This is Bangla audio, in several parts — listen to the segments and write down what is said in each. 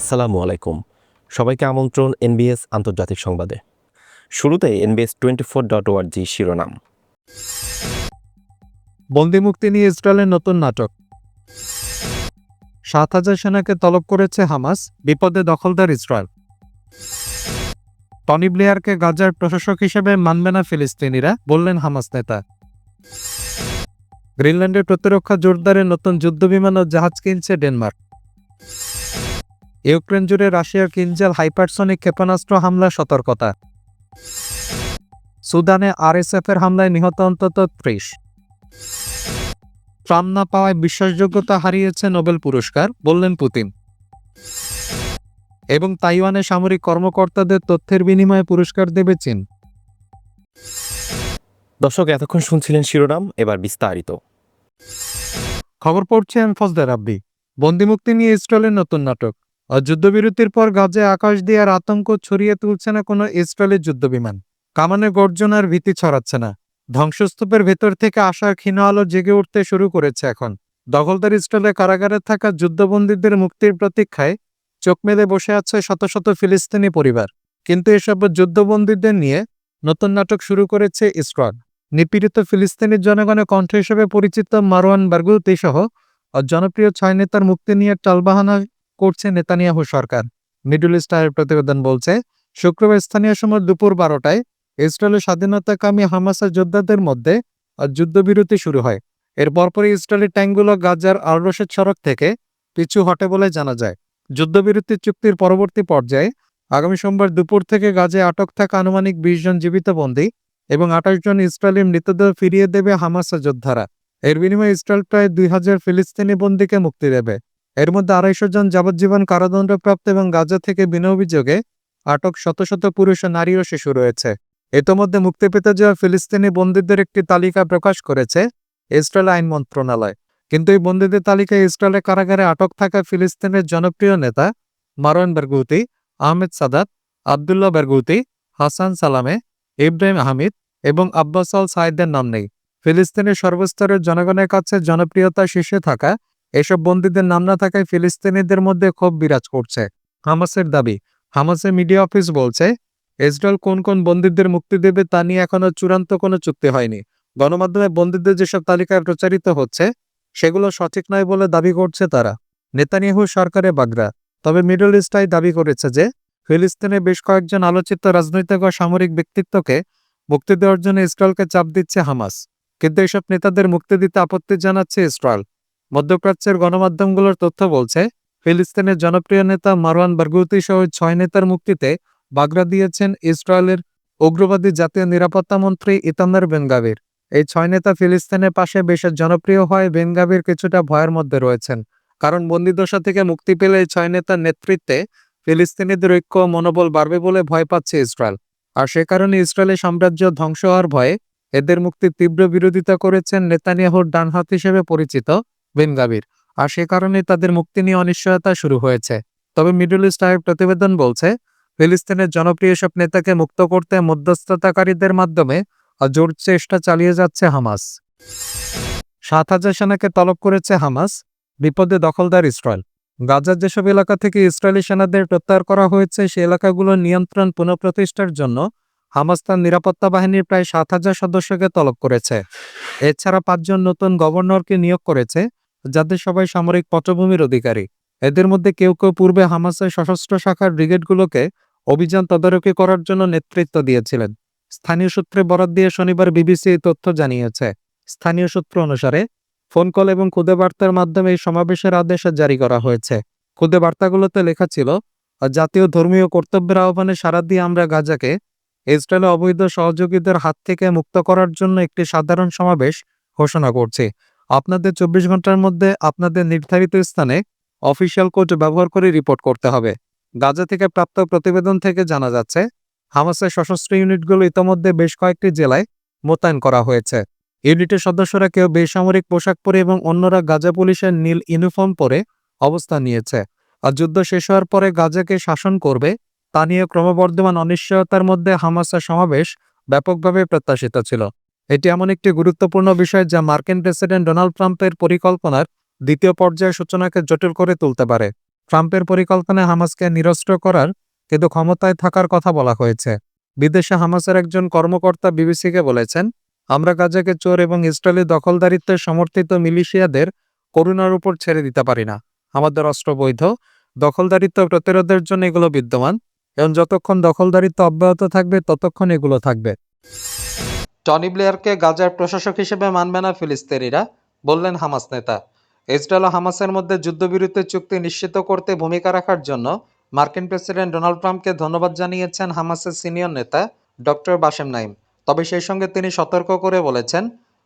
আসসালামু আলাইকুম। সবাইকে আমন্ত্রণ এনবিএস আন্তর্জাতিক সংবাদে। শুরুতে এনবিএস টোয়েন্টি ফোর ডট ওয়ার্জি শিরোনাম। বন্দি মুক্তি নিয়ে ইসরায়েলের নতুন নাটক। সাত হাজার সেনাকে তলব করেছে হামাস, বিপদে দখলদার ইসরায়েল। টনি ব্লেয়ারকে গাজার প্রশাসক হিসেবে মানবে না ফিলিস্তিনিরা, বললেন হামাস নেতা। গ্রিনল্যান্ডের প্রতিরক্ষা জোরদারে নতুন যুদ্ধবিমান ও জাহাজ কিনছে ডেনমার্ক। ইউক্রেন জুড়ে রাশিয়ার কিনজাল হাইপারসনিক ক্ষেপণাস্ত্র হামলা সতর্কতা। সুদানে আরএসএফ এর হামলায় নিহত অন্তত ত্রিশ। ট্রাম্প না পাওয়ায় বিশ্বাসযোগ্যতা হারিয়েছে নোবেল পুরস্কার বললেন পুতিন। এবং তাইওয়ানে সামরিক কর্মকর্তাদের তথ্যের বিনিময়ে পুরস্কার দেবে চীন। দর্শক এতক্ষণ শুনছিলেন শিরোনাম এবার বিস্তারিত। খবর পড়ছেন ফজদার রাব্বি। বন্দিমুক্তি নিয়ে ইসরায়েলের নতুন নাটক। যুদ্ধবিরতির পর গাজে আকাশ দিয়ে আর আতঙ্ক ছড়িয়ে তুলছে না কোনো ইসরায়েলের যুদ্ধবিমান। কামানে গর্জনার ভীতি ছড়াচ্ছে না। ধ্বংসস্তূপের ভেতর থেকে আসার ক্ষীণ আলো জেগে উঠতে শুরু করেছে এখন। দখলদার ইসরায়েলের কারাগারে থাকা যুদ্ধবন্দীদের মুক্তির প্রতীক্ষায় চোখ মেলে বসে আছে শত শত ফিলিস্তিনি পরিবার। কিন্তু এসব যুদ্ধবন্দীদের নিয়ে নতুন নাটক শুরু করেছে ইসরায়েল। নিপীড়িত ফিলিস্তিনি জনগণের কণ্ঠ হিসেবে পরিচিত মারওয়ান বারগুতি সহ আর জনপ্রিয় ছয় নেতার মুক্তি নিয়ে টালবাহানা করছে নেতানিয়াহু সরকার। মিডল ইস্ট আয়ের প্রতিবেদন বলছে, শুক্রবার স্থানীয় সময় দুপুর বারোটায় ইসরায়েলের স্বাধীনতাকামী হামাসা যোদ্ধাদের মধ্যে যুদ্ধবিরতি শুরু হয়। এর পরপরই ইসরায়েলি ট্যাঙ্কগুলো গাজার আলরশেদ সড়ক থেকে পিছু হটে বলে জানা যায়। যুদ্ধবিরতি চুক্তির পরবর্তী পর্যায়ে আগামী সোমবার দুপুর থেকে গাজে আটক থাকা আনুমানিক বিশ জন জীবিত বন্দী এবং আঠাশ জন ইসরায়েলি মৃতদেহ ফিরিয়ে দেবে হামাসা যোদ্ধারা। এর বিনিময়ে ইসরায়েল প্রায় দুই হাজার ফিলিস্তিনি বন্দীকে মুক্তি দেবে। এর মধ্যে আড়াইশো জন যাবজ্জীবন কারাদণ্ডপ্রাপ্ত এবং গাজা থেকে বিনা অভিযোগে আটক শত শত পুরুষ ও নারী ও শিশু রয়েছে। ইতোমধ্যে মুক্তি পেতে যাওয়া ফিলিস্তিনি বন্দীদের একটি তালিকা প্রকাশ করেছে ইসরায়েল আইন মন্ত্রণালয়। কিন্তু এই বন্দীদের তালিকায় ইসরায়েলের কারাগারে আটক থাকা ফিলিস্তিনের জনপ্রিয় নেতা মারওয়ান বারগুতি, আহমেদ সাদাত, আবদুল্লাহ বারগুতি, হাসান সালামে, ইব্রাহিম আহমিদ এবং আব্বাস আল সাইদের নাম নেই। ফিলিস্তিনের সর্বস্তরের জনগণের কাছে জনপ্রিয়তা শীর্ষে থাকা এসব বন্দীদের নাম না থাকায় ফিলিস্তিনিদের মধ্যে ক্ষোভ বিরাজ করছে। হামাসের দাবি, হামাসের মিডিয়া অফিস বলছে, ইসরায়েল কোন কোন বন্দীদের মুক্তি দেবে তা নিয়ে এখনও চূড়ান্ত কোনো চুক্তি হয়নি। গণমাধ্যমে বন্দীদের যেসব তালিকায় প্রচারিত হচ্ছে, সেগুলো সঠিক নয় বলে দাবি করছে তারা। নেতানিয়াহু সরকারে বাগরা তবে মিডল ইস্টাই দাবি করেছে যে, ফিলিস্তিনে বেশ কয়েকজন আলোচিত রাজনৈতিক ও সামরিক ব্যক্তিত্বকে মুক্তি দেওয়ার জন্য ইসরায়েলকে চাপ দিচ্ছে হামাস। কিন্তু এসব নেতাদের মুক্তি দিতে আপত্তি জানাচ্ছে ইসরায়েল। মধ্যপ্রাচ্যের গণমাধ্যমগুলোর তথ্য বলছে, ফিলিস্তিনের জনপ্রিয় নেতা মারওয়ান বারগুতি সহ ছয় নেতার মুক্তিতে বাগরা দিয়েছেন ইসরায়েলের উগ্রবাদী জাতীয় নিরাপত্তা মন্ত্রী ইতামার বেনগাবির এই ছয় নেতা ফিলিস্তিনের পাশে বেশ জনপ্রিয় হয় বেনগাবির কিছুটা ভয়ের মধ্যে রয়েছেন। কারণ বন্দিদশা থেকে মুক্তি পেলে এই ছয় নেতার নেতৃত্বে ফিলিস্তিনিদের ঐক্য মনোবল বাড়বে বলে ভয় পাচ্ছে ইসরায়েল। আর সে কারণে ইসরায়েলের সাম্রাজ্য ধ্বংস হওয়ার ভয়ে এদের মুক্তির তীব্র বিরোধিতা করেছেন নেতানিয়াহুর ডানহাত হিসেবে পরিচিত বেনগাবির আর সে কারণে তাদের মুক্তি নিয়ে অনিশ্চয়তা শুরু হয়েছে। তবে মিডল ইস্ট আয়ের প্রতিবেদন বলছে, ফিলিস্তিনের জনপ্রিয় সব নেতাকে মুক্ত করতে মধ্যস্থতাকারীদের মাধ্যমে জোর চেষ্টা চালিয়ে যাচ্ছে হামাস। সাত হাজার সেনাকে তলব করেছে হামাস, বিপদে দখলদার ইসরায়েল। গাজার যেসব এলাকা থেকে ইসরায়েলি সেনাদের প্রত্যাহার করা হয়েছে, সে এলাকাগুলোর নিয়ন্ত্রণ পুনঃপ্রতিষ্ঠার জন্য হামাস তার নিরাপত্তা বাহিনীর প্রায় সাত হাজার সদস্যকে তলব করেছে। এছাড়া পাঁচজন নতুন গভর্নরকে নিয়োগ করেছে যাদের সবাই সামরিক পটভূমির অধিকারী। এদের মধ্যে কেউ কেউ পূর্বে হামাসের সশস্ত্র শাখার ব্রিগেডগুলোকে অভিযান তদারকি করার জন্য নেতৃত্ব দিয়েছিলেন। স্থানীয় সূত্রে বরাত দিয়ে শনিবার বিবিসি এই তথ্য জানিয়েছে। স্থানীয় সূত্র অনুসারে, ফোন কল এবং খুদে বার্তার মাধ্যমে এই সমাবেশের আদেশ জারি করা হয়েছে। খুদে বার্তাগুলোতে লেখা ছিল, জাতীয় ধর্মীয় কর্তব্যের আহ্বানে সারা দিয়ে আমরা গাজাকে ইসরায়েলের অবৈধ সহযোগীদের হাত থেকে মুক্ত করার জন্য একটি সাধারণ সমাবেশ ঘোষণা করছি। আপনাদের চব্বিশ ঘণ্টার মধ্যে আপনাদের নির্ধারিত স্থানে অফিসিয়াল কোড ব্যবহার করে রিপোর্ট করতে হবে। গাজা থেকে প্রাপ্ত প্রতিবেদন থেকে জানা যাচ্ছে, হামাসের সশস্ত্র ইউনিটগুলো ইতোমধ্যে বেশ কয়েকটি জেলায় মোতায়েন করা হয়েছে। ইউনিটের সদস্যরা কেউ বেসামরিক পোশাক পরে এবং অন্যরা গাজা পুলিশের নীল ইউনিফর্ম পরে অবস্থান নিয়েছে। আর যুদ্ধ শেষ হওয়ার পরে গাজাকে শাসন করবে, তা নিয়ে ক্রমবর্ধমান অনিশ্চয়তার মধ্যে হামাসের সমাবেশ ব্যাপকভাবে প্রত্যাশিত ছিল। এটি এমন একটি গুরুত্বপূর্ণ বিষয় যা মার্কিন প্রেসিডেন্ট ডোনাল্ড ট্রাম্পের পরিকল্পনার দ্বিতীয় পর্যায়ের সূচনাকে জটিল করে তুলতে পারে। ট্রাম্পের পরিকল্পনায় হামাসকে নিরস্ত্র করার কিন্তু ক্ষমতায় থাকার কথা বলা হয়েছে। বিদেশে হামাসের একজন কর্মকর্তা বিবিসিকে বলেছেন, আমরা গাজাকে চোর এবং ইসরায়েলি দখলদারিত্বের সমর্থিত মিলিশিয়াদের করুণার উপর ছেড়ে দিতে পারি না। আমাদের অস্ত্র বৈধ দখলদারিত্ব প্রতিরোধের জন্য এগুলো বিদ্যমান এবং যতক্ষণ দখলদারিত্ব অব্যাহত থাকবে, ততক্ষণ এগুলো থাকবে। টনি ব্লেয়ারকে গাজার প্রশাসক হিসেবে মানবে না ফিলিস্তিনিরা, বললেন হামাস নেতা। ইসরায়েল ও হামাসের মধ্যে যুদ্ধবিরতি চুক্তি নিশ্চিত করতে ভূমিকা রাখার জন্য মার্কিন প্রেসিডেন্ট ডোনাল্ড ট্রাম্পকে ধন্যবাদ জানিয়েছেন হামাসের সিনিয়র নেতা ডক্টর বাসেম নাইম তবে সেই সঙ্গে তিনি সতর্ক করে বলেছেন,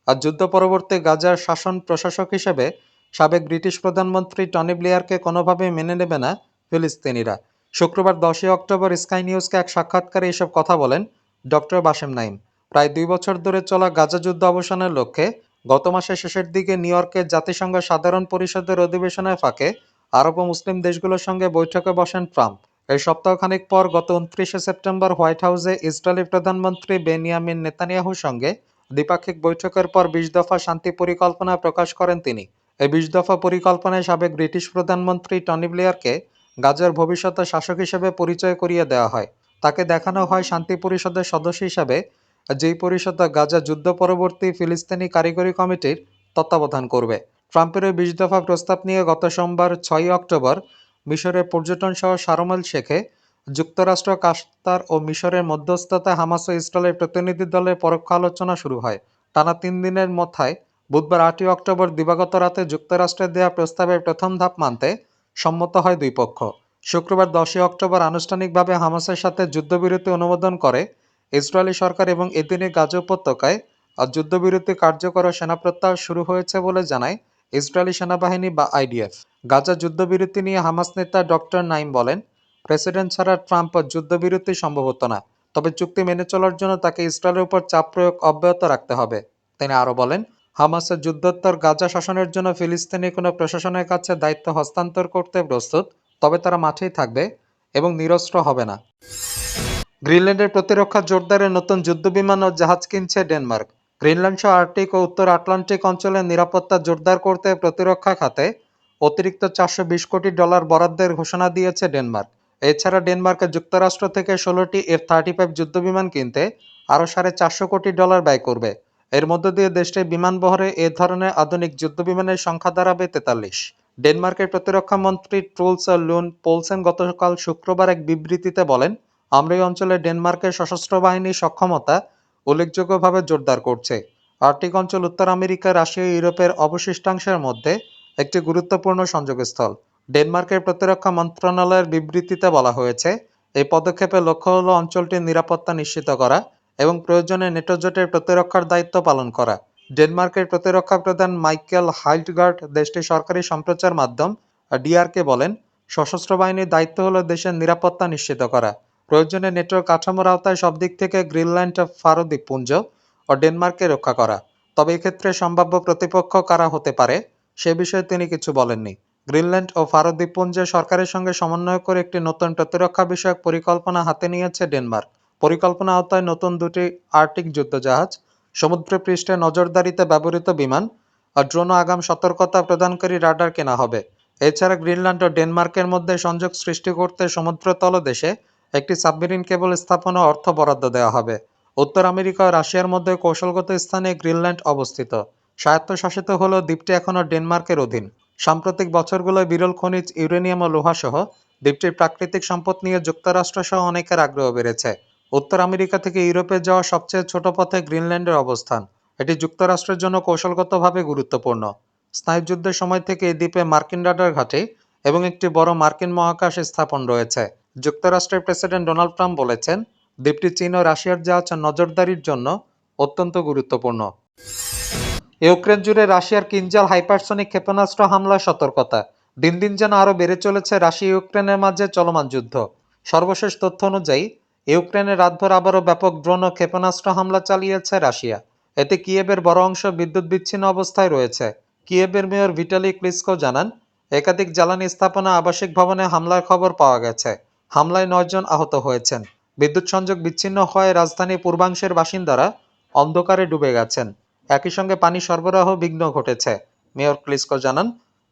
আর যুদ্ধ পরবর্তী গাজার শাসন প্রশাসক হিসেবে সাবেক ব্রিটিশ প্রধানমন্ত্রী টনি ব্লেয়ারকে কোনোভাবেই মেনে নেবে না ফিলিস্তিনিরা। শুক্রবার দশই অক্টোবর স্কাই নিউজকে এক সাক্ষাৎকারে এসব কথা বলেন ডক্টর বাসেম নাইম প্রায় দুই বছর ধরে চলা গাজা যুদ্ধ অবসানের লক্ষ্যে গত মাসের শেষের দিকে নিউ ইয়র্কে জাতিসংঘ সাধারণ পরিষদের অধিবেশনের ফাঁকে আরব ও মুসলিম দেশগুলোর সঙ্গে বৈঠকে বসেন ট্রাম্প। এই সপ্তাহখানেক পর গত উনত্রিশে সেপ্টেম্বর হোয়াইট হাউসে ইসরায়েলি প্রধানমন্ত্রী বেনিয়ামিন নেতানিয়াহুর সঙ্গে দ্বিপাক্ষিক বৈঠকের পর বিশ দফা শান্তি পরিকল্পনা প্রকাশ করেন তিনি। এই বিশ দফা পরিকল্পনায় সাবেক ব্রিটিশ প্রধানমন্ত্রী টনি ব্লেয়ারকে গাজার ভবিষ্যতে শাসক হিসেবে পরিচয় করিয়ে দেওয়া হয়। তাকে দেখানো হয় শান্তি পরিষদের সদস্য হিসাবে যেই পরিষদ গাজা যুদ্ধ পরবর্তী ফিলিস্তিনি কারিগরি কমিটির তত্ত্বাবধান করবে। ট্রাম্পের বিশ দফা প্রস্তাব নিয়ে গত সোমবার ছয়ই অক্টোবর মিশরের পর্যটন শহর সারমেল শেখে যুক্তরাষ্ট্র কাস্তার ও মিশরের মধ্যস্থতা হামাস ও ইসরায়েলের প্রতিনিধি দলের পরোক্ষ আলোচনা শুরু হয়। টানা তিন দিনের মথায় বুধবার আটই অক্টোবর দিবাগত রাতে যুক্তরাষ্ট্রের দেওয়া প্রস্তাবের প্রথম ধাপ মানতে সম্মত হয় দুই পক্ষ। শুক্রবার দশই অক্টোবর আনুষ্ঠানিকভাবে হামাসের সাথে যুদ্ধবিরতি অনুমোদন করে ইসরায়েলি সরকার এবং এদিনে গাজা উপত্যকায় যুদ্ধবিরতি কার্যকর সেনা প্রত্যাহার শুরু হয়েছে বলে জানায় ইসরায়েলি সেনাবাহিনী বা আইডিএফ। গাজা যুদ্ধবিরতি নিয়ে হামাস নেতা ডক্টর নাইম বলেন, প্রেসিডেন্ট ছাড়া ট্রাম্প যুদ্ধবিরতি সম্ভব হতো না, তবে চুক্তি মেনে চলার জন্য তাকে ইসরায়েলের উপর চাপ প্রয়োগ অব্যাহত রাখতে হবে। তিনি আরও বলেন, হামাসের যুদ্ধোত্তর গাজা শাসনের জন্য ফিলিস্তিনি কোনো প্রশাসনের কাছে দায়িত্ব হস্তান্তর করতে প্রস্তুত, তবে তারা মাঠেই থাকবে এবং নিরস্ত্র হবে না। গ্রিনল্যান্ডের প্রতিরক্ষা জোরদারে নতুন যুদ্ধবিমান ও জাহাজ কিনছে ডেনমার্ক। গ্রিনল্যান্ড সহ আর্কটিক ও উত্তর আটলান্টিক অঞ্চলের নিরাপত্তা জোরদার করতে প্রতিরক্ষা খাতে অতিরিক্ত চারশো বিশ কোটি ডলার বরাদ্দের ঘোষণা দিয়েছে ডেনমার্ক। এছাড়া ডেনমার্কে যুক্তরাষ্ট্র থেকে ষোলোটি এফ থার্টি ফাইভ যুদ্ধবিমান কিনতে আরও সাড়ে চারশো কোটি ডলার ব্যয় করবে। এর মধ্য দিয়ে দেশটির বিমানবহরে এ ধরনের আধুনিক যুদ্ধবিমানের সংখ্যা দাঁড়াবে তেতাল্লিশ। ডেনমার্কের প্রতিরক্ষা মন্ত্রী ট্রুলস লুন পোলসেন গতকাল শুক্রবার এক বিবৃতিতে বলেন আমরা এই অঞ্চলে ডেনমার্কের সশস্ত্র বাহিনীর সক্ষমতা উল্লেখযোগ্যভাবে জোরদার করছে। আর্কটিক অঞ্চল উত্তর আমেরিকা, রাশিয়া, ইউরোপের অবশিষ্টাংশের মধ্যে একটি গুরুত্বপূর্ণ সংযোগস্থল। ডেনমার্কের প্রতিরক্ষা মন্ত্রণালয়ের বিবৃতিতে বলা হয়েছে, এই পদক্ষেপের লক্ষ্য হল অঞ্চলটির নিরাপত্তা নিশ্চিত করা এবং প্রয়োজনে নেটো জোটের প্রতিরক্ষার দায়িত্ব পালন করা। ডেনমার্কের প্রতিরক্ষা প্রধান মাইকেল হাইল্টগার্ড দেশটির সরকারি সম্প্রচার মাধ্যম ডিআরকে বলেন, সশস্ত্র বাহিনীর দায়িত্ব হলো দেশের নিরাপত্তা নিশ্চিত করা। প্রয়োজনে নেটোর কাঠামোর আওতায় সব দিক থেকে গ্রিনল্যান্ড ফারো দ্বীপপুঞ্জ ও ডেনমার্ককে রক্ষা করা। তবে এক্ষেত্রে সম্ভাব্য প্রতিপক্ষ কারা হতে পারে, সে বিষয়ে তিনি কিছু বলেননি। গ্রিনল্যান্ড ও ফারো দ্বীপপুঞ্জের সরকারের সঙ্গে সমন্বয় করে একটি নতুন প্রতিরক্ষা বিষয়ক পরিকল্পনা হাতে নিয়েছে ডেনমার্ক। পরিকল্পনা আওতায় নতুন দুটি আর্টিক যুদ্ধজাহাজ সমুদ্রপৃষ্ঠে নজরদারিতে ব্যবহৃত বিমান আর ড্রোন আগাম সতর্কতা প্রদানকারী রাডার কেনা হবে। এছাড়া গ্রিনল্যান্ড ও ডেনমার্কের মধ্যে সংযোগ সৃষ্টি করতে সমুদ্র তলদেশে একটি সাবমেরিন কেবল স্থাপনে অর্থ বরাদ্দ দেওয়া হবে। উত্তর আমেরিকা ও রাশিয়ার মধ্যে কৌশলগত স্থানে গ্রিনল্যান্ড অবস্থিত। স্বায়ত্তশাসিত হলেও দ্বীপটি এখনও ডেনমার্কের অধীন। সাম্প্রতিক বছরগুলোয় বিরল খনিজ, ইউরেনিয়াম ও লোহাসহ দ্বীপটির প্রাকৃতিক সম্পদ নিয়ে যুক্তরাষ্ট্র সহ অনেকের আগ্রহ বেড়েছে। উত্তর আমেরিকা থেকে ইউরোপে যাওয়া সবচেয়ে ছোট পথে গ্রিনল্যান্ডের অবস্থান। এটি যুক্তরাষ্ট্রের জন্য কৌশলগতভাবে গুরুত্বপূর্ণ। স্নায়ুযুদ্ধের সময় থেকে এই দ্বীপে মার্কিন রাডার ঘাঁটি এবং একটি বড় মার্কিন মহাকাশ স্থাপন রয়েছে। যুক্তরাষ্ট্রের প্রেসিডেন্ট ডোনাল্ড ট্রাম্প বলেছেন, দ্বীপটি চীন ও রাশিয়ার যা জাহাজ নজরদারির জন্য অত্যন্ত গুরুত্বপূর্ণ। ইউক্রেন জুড়ে রাশিয়ার কিনজাল হাইপারসনিক ক্ষেপণাস্ত্র হামলার সতর্কতা। দিন দিন যেন আরও বেড়ে চলেছে রাশিয়া ইউক্রেনের মাঝে চলমান যুদ্ধ। সর্বশেষ তথ্য অনুযায়ী ইউক্রেনে রাতভর আবারও ব্যাপক ড্রোন ও ক্ষেপণাস্ত্র হামলা চালিয়েছে রাশিয়া। এতে কিয়েবের বড় অংশ বিদ্যুৎ বিচ্ছিন্ন অবস্থায় রয়েছে। কিয়েবের মেয়র ভিটালি ক্লিসকো জানান, একাধিক জ্বালানি স্থাপনা আবাসিক ভবনে হামলার খবর পাওয়া গেছে। হামলায় নয়জন আহত হয়েছেন। বিদ্যুৎ সংযোগ বিচ্ছিন্ন হওয়ায় রাজধানী পূর্বাংশের বাসিন্দারা অন্ধকারে ডুবে গেছেন। একই সঙ্গে পানি সরবরাহ বিঘ্ন ঘটেছে। মেয়র ক্লিসকো জানান,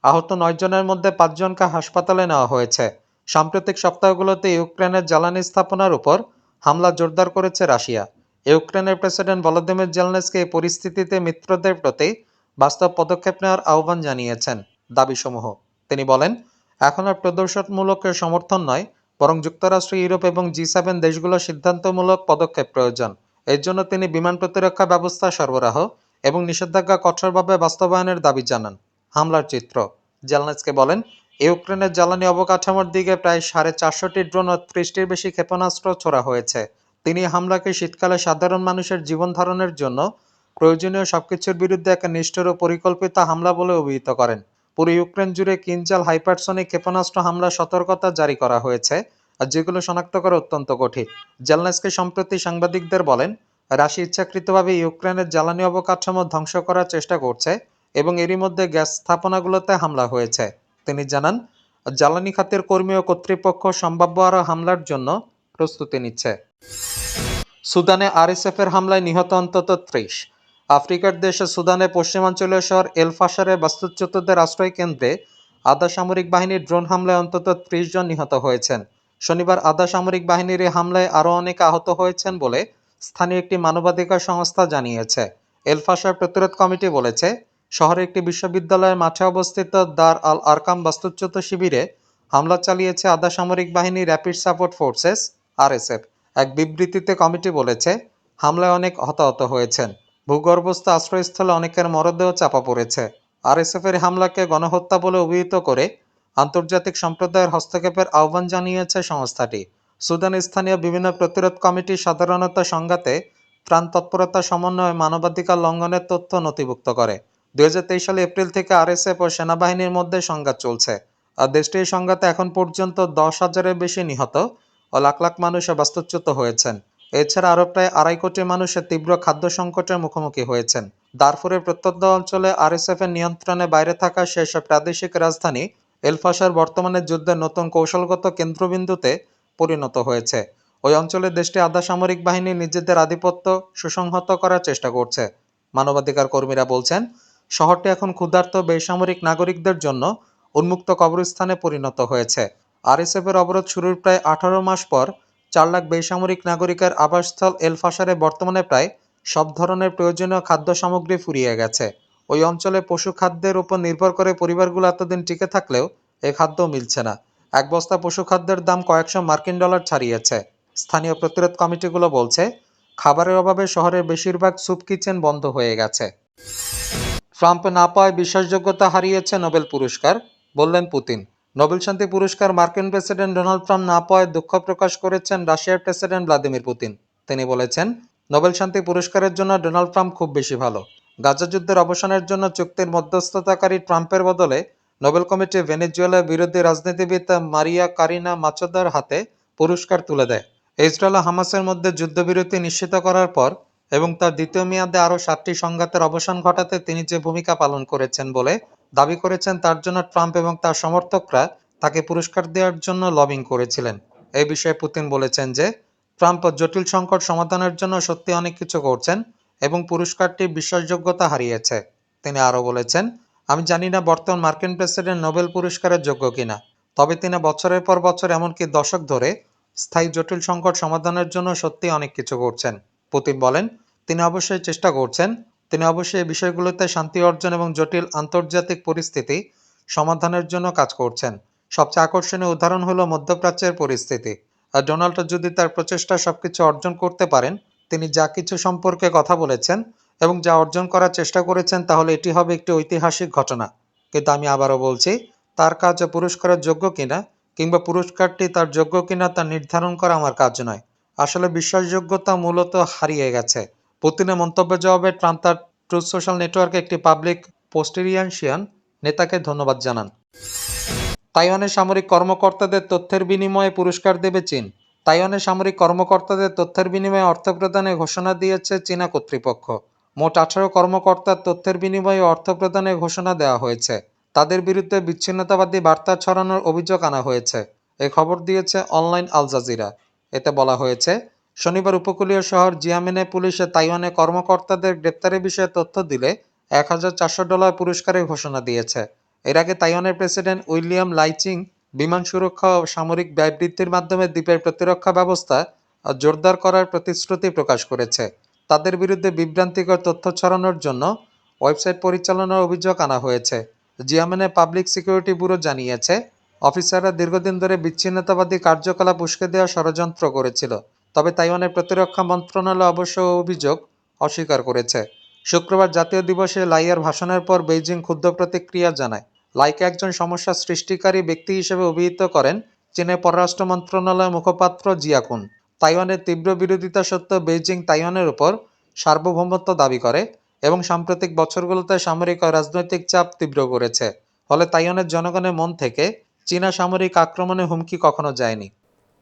আহত নয় জনের মধ্যে পাঁচজনকে হাসপাতালে নেওয়া হয়েছে। সাম্প্রতিক সপ্তাহগুলোতে ইউক্রেনের জ্বালানি স্থাপনার উপর হামলা জোরদার করেছে রাশিয়া। ইউক্রেনের প্রেসিডেন্ট ভলোদিমির জেলনেসকে এই পরিস্থিতিতে মিত্রদের প্রতি বাস্তব পদক্ষেপ নেওয়ার আহ্বান জানিয়েছেন। দাবিসমূহ, তিনি বলেন, এখন আর প্রদর্শনমূলক সমর্থন নয় বরং যুক্তরাষ্ট্র, ইউরোপ এবং জি সেভেন দেশগুলোর সিদ্ধান্তমূলক পদক্ষেপ প্রয়োজন। এর জন্য তিনি বিমান প্রতিরক্ষা ব্যবস্থা সরবরাহ এবং নিষেধাজ্ঞা কঠোরভাবে বাস্তবায়নের দাবি জানান। হামলার চিত্র। জেলনেসকে বলেন, ইউক্রেনের জ্বালানি অবকাঠামোর দিকে প্রায় সাড়ে চারশোটি ড্রোন ও ত্রিশটির বেশি ক্ষেপণাস্ত্র ছোড়া হয়েছে। তিনি হামলাকে শীতকালে সাধারণ মানুষের জীবন ধারণের জন্য প্রয়োজনীয় সবকিছুর বিরুদ্ধে এক নিষ্ঠুর ও পরিকল্পিত হামলা বলে অভিহিত করেন। পুরো ইউক্রেন জুড়ে কিনজাল হাইপারসনিক ক্ষেপণাস্ত্র হামলা সতর্কতা জারি করা হয়েছে, আর যেগুলো শনাক্ত করা অত্যন্ত কঠিন। জেলনেসকে সম্প্রতি সাংবাদিকদের বলেন রাশি ইচ্ছাকৃতভাবে ইউক্রেনের জ্বালানি অবকাঠামো ধ্বংস করার চেষ্টা করছে এবং এরই মধ্যে গ্যাস স্থাপনাগুলোতে হামলা হয়েছে। তিনি জানান, জ্বালানি খাতের কর্মী ও কর্তৃপক্ষ সম্ভাব্য আরও হামলার জন্য প্রস্তুতি নিচ্ছে। সুদানে আরএসএফ এর হামলায় নিহত অন্তত ত্রিশ। আফ্রিকার দেশে সুদানে পশ্চিমাঞ্চলীয় শহর এলফাসারে বাস্তুচ্যুতদের আশ্রয় কেন্দ্রে আধা সামরিক বাহিনীর ড্রোন হামলায় অন্তত ত্রিশ জন নিহত হয়েছেন। শনিবার আধা সামরিক বাহিনীর এই হামলায় আরও অনেকে আহত হয়েছেন বলে স্থানীয় একটি মানবাধিকার সংস্থা জানিয়েছে। এলফাসার প্রতিরোধ কমিটি বলেছে, শহরের একটি বিশ্ববিদ্যালয়ের মাঠে অবস্থিত দার আল আরকাম বাস্তুচ্যুত শিবিরে হামলা চালিয়েছে আধা সামরিক বাহিনী র্যাপিড সাপোর্ট ফোর্সেস, আরএসএফ। এক বিবৃতিতে কমিটি বলেছে, হামলায় অনেক হতাহত হয়েছেন। ভূগর্ভস্থ আশ্রয়স্থলে অনেকের মরদেহ চাপা পড়েছে। আরএসএফ এর হামলাকে গণহত্যা বলে অভিহিত করে আন্তর্জাতিক সম্প্রদায়ের হস্তক্ষেপের আহ্বান জানিয়েছে সংস্থাটি। সুদান স্থানীয় বিভিন্ন প্রতিরোধ কমিটি সাধারণত সংঘাতে ত্রাণ তৎপরতা সমন্বয়ে মানবাধিকার লঙ্ঘনের তথ্য নথিভুক্ত করে। দুই হাজার তেইশ সালে এপ্রিল থেকে আরএসএফ ও সেনাবাহিনীর মধ্যে সংঘাত চলছে। আর দেশটির সংঘাতে এখন পর্যন্ত দশ হাজারের বেশি নিহত ও লাখ লাখ মানুষ বাস্তুচ্যুত হয়েছেন। এছাড়া আরও প্রায় আড়াই কোটি মানুষের তীব্র খাদ্য সংকটের মুখোমুখি হয়েছেন। দারফুরের প্রত্যন্ত অঞ্চলে আরএসএফ এর নিয়ন্ত্রণে বাইরে থাকা সেসব প্রাদেশিক রাজধানী এলফাসার বর্তমানে যুদ্ধের নতুন কৌশলগত কেন্দ্রবিন্দুতে পরিণত হয়েছে। ওই অঞ্চলে দেশটি আধা সামরিক বাহিনী নিজেদের আধিপত্য সুসংহত করার চেষ্টা করছে। মানবাধিকার কর্মীরা বলছেন, শহরটি এখন ক্ষুধার্ত বেসামরিক নাগরিকদের জন্য উন্মুক্ত কবরস্থানে পরিণত হয়েছে। আরএসএফ এর অবরোধ শুরুর প্রায় আঠারো মাস পর চার লাখ বেসামরিক নাগরিকের আবাসস্থল এলফাসারে বর্তমানে প্রায় সব ধরনের প্রয়োজনীয় খাদ্য সামগ্রী ফুরিয়ে গেছে। ওই অঞ্চলে পশু খাদ্যের উপর নির্ভর করে পরিবারগুলো এতদিন টিকে থাকলেও এ খাদ্য মিলছে না। এক বস্তা পশু খাদ্যের দাম কয়েকশো মার্কিন ডলার ছাড়িয়েছে। স্থানীয় প্রতিরোধ কমিটিগুলো বলছে, খাবারের অভাবে শহরের বেশিরভাগ স্যুপ কিচেন বন্ধ হয়ে গেছে। ট্রাম্প না পাওয়ায় বিশ্বাসযোগ্যতা হারিয়েছে নোবেল পুরস্কার, বললেন পুতিন। নোবেল শান্তি পুরস্কার মার্কিন প্রেসিডেন্ট ডোনাল্ড ট্রাম্প না পাওয়ায় দুঃখ প্রকাশ করেছেন রাশিয়ার প্রেসিডেন্ট ভ্লাদিমির পুতিন। তিনি বলেছেন, নোবেল শান্তি পুরস্কারের জন্য ডোনাল্ড ট্রাম্প খুব বেশি ভালো। গাজা যুদ্ধের অবসানের জন্য চুক্তির মধ্যস্থতাকারী ট্রাম্পের বদলে নোবেল কমিটি ভেনেজুয়েলার বিরোধী রাজনীতিবিদ মারিয়া কারিনা মাচোদার হাতে পুরস্কার তুলে দেয়। ইসরায়েল হামাসের মধ্যে যুদ্ধবিরতি নিশ্চিত করার পর এবং তার দ্বিতীয় মেয়াদে আরও সাতটি সংঘাতের অবসান ঘটাতে তিনি যে ভূমিকা পালন করেছেন বলে দাবি করেছেন তার জন্য ট্রাম্প এবং তার সমর্থকরা তাকে পুরস্কার দেওয়ার জন্য লবিং করেছিলেন। এই বিষয়ে পুতিন বলেছেন যে, ট্রাম্প জটিল সংকট সমাধানের জন্য সত্যি অনেক কিছু করছেন এবং পুরস্কারটি বিশ্বাসযোগ্যতা হারিয়েছে। তিনি আরও বলেছেন, আমি জানি না বর্তমান মার্কিন প্রেসিডেন্ট নোবেল পুরস্কারের যোগ্য কিনা। তবে তিনি বছরের পর বছর এমনকি দশক ধরে স্থায়ী জটিল সংকট সমাধানের জন্য সত্যি অনেক কিছু করছেন। পুতিন বলেন, তিনি অবশ্যই চেষ্টা করছেন তিনি অবশ্যই এই বিষয়গুলোতে শান্তি অর্জন এবং জটিল আন্তর্জাতিক পরিস্থিতি সমাধানের জন্য কাজ করছেন। সবচেয়ে আকর্ষণীয় উদাহরণ হলো মধ্যপ্রাচ্যের পরিস্থিতি। আর ডোনাল্ড যদি তার প্রচেষ্টা সবকিছু অর্জন করতে পারেন, তিনি যা কিছু সম্পর্কে কথা বলেছেন এবং যা অর্জন করার চেষ্টা করেছেন, তাহলে এটি হবে একটি ঐতিহাসিক ঘটনা। কিন্তু আমি আবারও বলছি, তার কাজ পুরস্কারের যোগ্য কিনা কিংবা পুরস্কারটি তার যোগ্য কিনা তা নির্ধারণ করা আমার কাজ নয়। আসলে বিশ্বাসযোগ্যতা মূলত হারিয়ে গেছে। পুতিনের মন্তব্যের জবাবে ট্রাম্প তার ট্রুথ সোশ্যাল নেটওয়ার্কে একটি পাবলিক পোস্টেরিয়ানশিয়ান নেতাকে ধন্যবাদ জানান। তাইওয়ানের সামরিক কর্মকর্তাদের তথ্যের বিনিময়ে পুরস্কার দেবে চীন। তাইওয়ানের সামরিক কর্মকর্তাদের তথ্যের বিনিময়ে অর্থ প্রদানের ঘোষণা দিয়েছে চীনা কর্তৃপক্ষ। মোট আঠারো কর্মকর্তার তথ্যের বিনিময়ে অর্থ প্রদানের ঘোষণা দেওয়া হয়েছে। তাদের বিরুদ্ধে বিচ্ছিন্নতাবাদী বার্তা ছড়ানোর অভিযোগ আনা হয়েছে। এ খবর দিয়েছে অনলাইন আল জাজিরা। এতে বলা হয়েছে শনিবার উপকূলীয় শহর জিয়ামিনে পুলিশে তাইওয়ানে কর্মকর্তাদের গ্রেপ্তারের বিষয়ে তথ্য দিলে এক হাজার চারশো ডলার পুরস্কারের ঘোষণা দিয়েছে। এর আগে তাইওয়ানের প্রেসিডেন্ট উইলিয়াম লাইচিং বিমান সুরক্ষা ও সামরিক ব্যয় বৃদ্ধির মাধ্যমে দ্বীপের প্রতিরক্ষা ব্যবস্থা জোরদার করার প্রতিশ্রুতি প্রকাশ করেছে। তাদের বিরুদ্ধে বিভ্রান্তিকর তথ্য ছড়ানোর জন্য ওয়েবসাইট পরিচালনার অভিযোগ আনা হয়েছে। জিয়ামেনে পাবলিক সিকিউরিটি ব্যুরো জানিয়েছে, অফিসাররা দীর্ঘদিন ধরে বিচ্ছিন্নতাবাদী কার্যকলাপ উস্কে দেওয়ার ষড়যন্ত্র করেছিল। তবে তাইওয়ানের প্রতিরক্ষা মন্ত্রণালয় অবশ্য অভিযোগ অস্বীকার করেছে। শুক্রবার জাতীয় দিবসে লাইয়ার ভাষণের পর বেইজিং ক্ষুদ্র প্রতিক্রিয়া জানায়। লাইকে একজন সমস্যা সৃষ্টিকারী ব্যক্তি হিসেবে অভিহিত করেন চীনের পররাষ্ট্র মন্ত্রণালয়ের মুখপাত্র জিয়াকুন তাইওয়ানের তীব্র বিরোধিতা সত্ত্বেও বেইজিং তাইওয়ানের উপর সার্বভৌমত্ব দাবি করে এবং সাম্প্রতিক বছরগুলোতে সামরিক ও রাজনৈতিক চাপ তীব্র করেছে। ফলে তাইওয়ানের জনগণের মন থেকে চীনা সামরিক আক্রমণের হুমকি কখনো যায়নি।